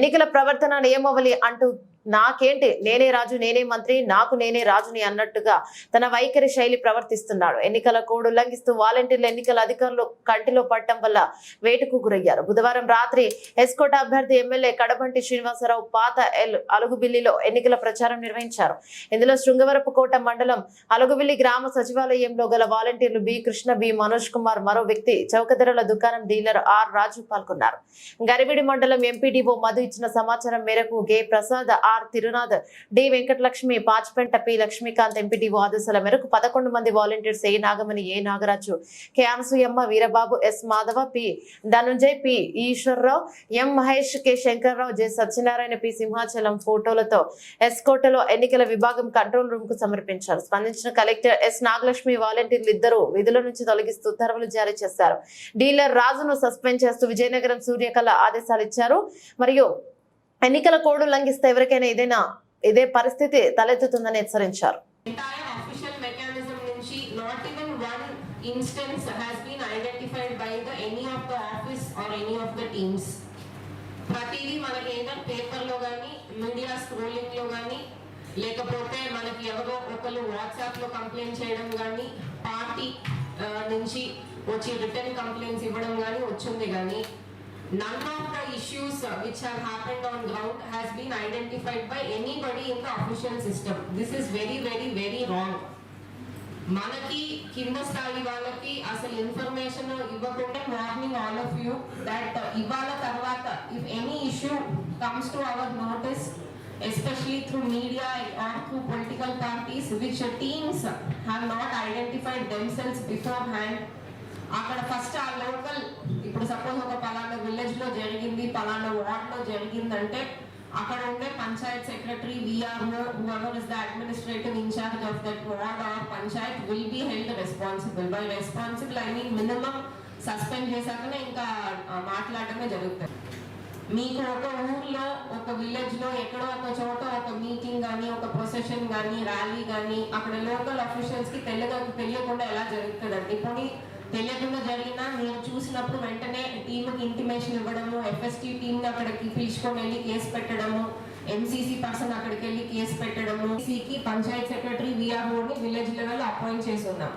ఎన్నికల ప్రవర్తన నియమావళి అంటూ నాకేంటి? నేనే రాజు నేనే మంత్రి నాకు నేనే రాజుని అన్నట్టుగా తన వైఖరి శైలి ప్రవర్తిస్తున్నాడు. ఎన్నికల కోడ్ ఉల్లంఘిస్తూ వాలంటీర్లు ఎన్నికల అధికారులు కంటిలో పడటం వల్ల వేటుకు గురయ్యారు. బుధవారం రాత్రి ఎస్కోట అభ్యర్థి ఎమ్మెల్యే కడబంటి శ్రీనివాసరావు పాత ఎల్ అలుగుబిల్లిలో ఎన్నికల ప్రచారం నిర్వహించారు. ఇందులో శృంగవరపుకోట మండలం అలుగుబిల్లి గ్రామ సచివాలయంలో గల వాలంటీర్లు బి. కృష్ణ బి. మనోజ్ కుమార్ మరో వ్యక్తి చౌకధరల దుకాణం డీలర్ ఆర్. రాజు పాల్గొన్నారు. గరివిడి మండలం ఎంపీడీఓ మధు ఇచ్చిన సమాచారం మేరకు G. Prasad R Tirunath. D Venkatalakshmi Pachipenta P Lakshmikanth MPTO ఆదేశాల మేరకు పదకొండు మంది volunteers A Nagamani A Nagaraju. K Anasuyamma Veerababu S Madhava P Dhanunjay P Eswararao M Mahesh K Shankarrao J Satyanarayana P Simhachalam ఫోటోలతో S కోటలో ఎన్నికల విభాగం control రూమ్కు సమర్పించారు. స్పందించిన కలెక్టర్ ఎస్ నాగలక్ష్మి వాలంటీర్లు ఇద్దరు విధుల నుంచి తొలగిస్తూ ఉత్తర్వులు జారీ చేశారు. డీలర్ రాజును సస్పెండ్ చేస్తూ విజయనగరం సూర్యకళ ఆదేశాలు ఇచ్చారు. మరియు ఎన్నికల కోడ్ ఉల్లంఘిస్తే ఎవరికైనా ఏదైనా ఇదే పరిస్థితి తలెత్తుతుందని హెచ్చరించారు నుంచి instance has been identified by the any of the office or any of the teams. ప్రతిదీ మనకి ఏదో పేపర్లో కానీ మీడియా స్క్రోలింగ్లో కానీ లేకపోతే మనకి ఎవరో ఒకరు వాట్సాప్లో కంప్లైంట్ చేయడం కానీ పార్టీ నుంచి వచ్చి రిటర్న్ కంప్లైంట్స్ ఇవ్వడం కానీ వచ్చింది కానీ none of the issues uh, which have happened on ground has been identified by anybody in the official system. This is very, very, very wrong. మనకి కింద స్థాయి వాళ్ళకి అసలు ఇన్ఫర్మేషన్ ఇవ్వకుండా warning all of you that ఇవాళ తర్వాత if any issue comes to our notice especially through media or through political parties which teams have not identified themselves beforehand అక్కడ first ఆ లోకల్ ఇప్పుడు సపోజ్ ఒక పలానా విలేజ్లో జరిగింది పలానా వార్డ్లో జరిగిందంటే అక్కడ ఉండే panchayat secretary VRO whoever is the administrative incharge of that ward or panchayat will be held responsible by responsible I mean minimum suspend చేశాకనే ఇంకా మాట్లాడటమే జరుగుతుంది. మీకు ఒక ఊర్లో ఒక విలేజ్లో ఎక్కడో ఒక చోట ఒక మీటింగ్ కానీ ఒక ప్రొసెషన్ కానీ ర్యాలీ కానీ అక్కడ లోకల్ అఫీషియల్స్కి తెలియక తెలియకుండా ఎలా జరుగుతుందండి? పోనీ తెలియకుండా జరిగినా మీరు చూసినప్పుడు వెంటనే టీంకి ఇంటిమేషన్ ఇవ్వడము ఎఫ్ఎస్టీ టీంని అక్కడికి పిలుచుకొని వెళ్ళి కేసు పెట్టడము ఎంసీసీ పర్సన్ అక్కడికి వెళ్ళి కేసు పెట్టడము సీకి పంచాయత్ సెక్రటరీ విఆర్ఓని విలేజ్ లెవెల్ అపాయింట్ చేసి ఉన్నాం.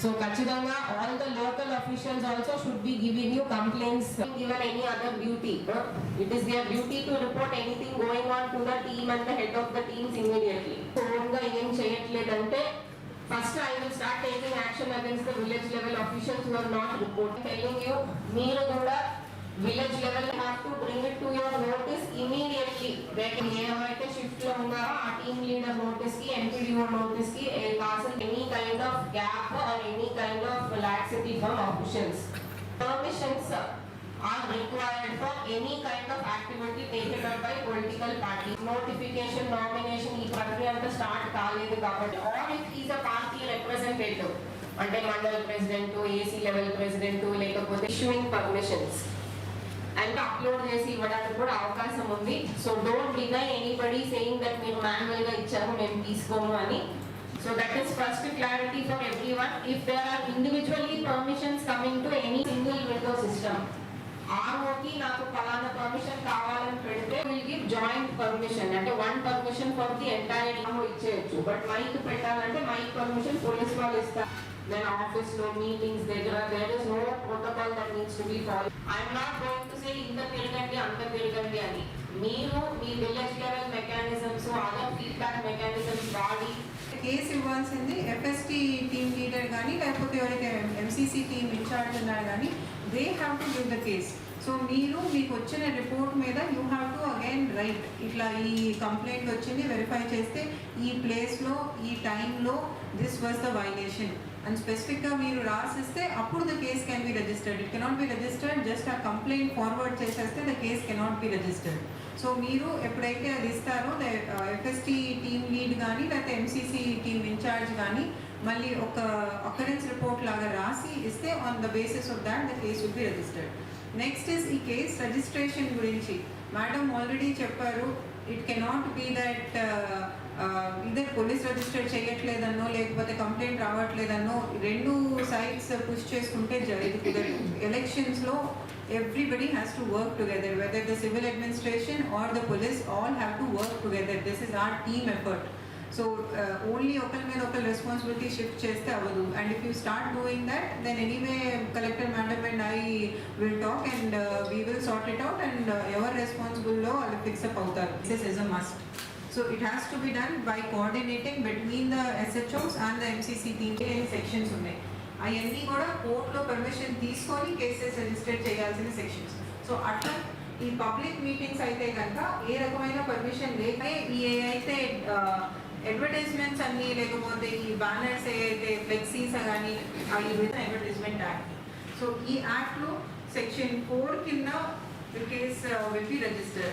సో ఖచ్చితంగా all the local officials also should be giving you complaints given any other duty it is their duty to report anything going on to the team and the head of the teams immediately Taking action against the village level officials who are not report telling you మీరు కూడా village level have to bring it to your notice immediately ఏమైతే shift లో ఉన్నారో ఆ team leader notice కి MPDO notice కి కాసిన any kind of gap or any kind of laxity from officials permissions are required for any kind of activity taken up by political parties. Notification, nomination, ఈ ప్రక్రియ అంతా start కాలేదు కాబట్టి or if is a party representative అంటే mandal president AC level president లేకపోతే issuing permissions and upload చేసి ఇవ్వడానికి కూడా అవకాశం ఉంది. So don't deny anybody saying that మీరు మాన్యువల్గా ఇచ్చాము మేము తీసుకోము అని. So that is first clarity for everyone if there are individually permissions coming to any single window system ఆర్ఓకి నాకు ఫలానా పర్మిషన్ కావాలని పెడితే విల్ గివ్ జాయింట్ పర్మిషన్ అంటే one permission for the entire ఇచ్చేయచ్చు. But mike పెట్టాలంటే మైక్ పర్మిషన్ పోలీస్ వాళ్ళు ఇస్తారు. Then ఆఫీస్లో meetings దగ్గర there is no protocol that needs to be follow I'm not going to say ఇంత తిరగండి అంత తిరగండి అని. మీరు మీ village level mechanisms other feedback mechanisms వాడి కేసు ఇవ్వాల్సింది ఎఫ్ఎస్టీ టీమ్ లీడర్ కానీ లేకపోతే ఎవరైతే ఎంసీసీ టీమ్ ఇన్ఛార్జ్ ఉన్నారు కానీ they have to give the case so మీరు మీకు వచ్చిన రిపోర్ట్ మీద you have to again write ఇట్లా ఈ కంప్లైంట్ వచ్చింది వెరిఫై చేస్తే ఈ ప్లేస్లో ఈ టైంలో this was the violation and స్పెసిఫిక్గా మీరు రాసిస్తే అప్పుడు the case can be registered it cannot be registered just ఆ కంప్లైంట్ ఫార్వర్డ్ చేసేస్తే the case cannot be registered so మీరు ఎప్పుడైతే అది ఇస్తారో ఎఫ్ఎస్టీ టీమ్ లీడ్ కానీ లేకపోతే ఎంసీసీ టీమ్ ఇన్ఛార్జ్ కానీ మళ్ళీ ఒక అకరెన్స్ రిపోర్ట్ లాగా రాసి ఇస్తే on the basis of that the case will be registered next is ఈ కేస్ రిజిస్ట్రేషన్ గురించి. మేడం ఆల్రెడీ చెప్పారు ఇట్ కెనాట్ బి దట్ ఇదే పోలీస్ రిజిస్టర్ చేయట్లేదన్నో లేకపోతే కంప్లైంట్ రావట్లేదన్నో రెండు సైడ్స్ పుష్ చేసుకుంటే ఇది కుదరదు ఎలక్షన్స్లో everybody has to work together whether the civil administration or the police all have to work together this is our team effort so only ఒకరి మీద ఒకరి రెస్పాన్సిబిలిటీ షిఫ్ట్ చేస్తే అవ్వదు. And if you start doing that then anyway collector madam and I will talk and we will sort it out and ఎవరు రెస్పాన్సిబుల్లో వాళ్ళు fix up అవుతారు. This is a must so it has to be done by coordinating between the SHOs and the MCC team ఎన్ని sections ఉన్నాయి అవన్నీ కూడా కోర్టులో permission తీసుకొని కేసెస్ రిజిస్టర్ చేయాల్సిన సెక్షన్స్ సో అట్లా ఈ పబ్లిక్ మీటింగ్స్ అయితే కనుక ఏ రకమైన పర్మిషన్ లేక ఈ అయితే అడ్వర్టైజ్మెంట్స్ అన్నీ లేకపోతే ఈ బ్యానర్స్ ఏవైతే ఫ్లెక్సీస్ కానీ అవి అడ్వర్టైజ్మెంట్ యాక్ట్ సో ఈ యాక్ట్లో సెక్షన్ ఫోర్ కింద కేస్ విల్ బి రిజిస్టర్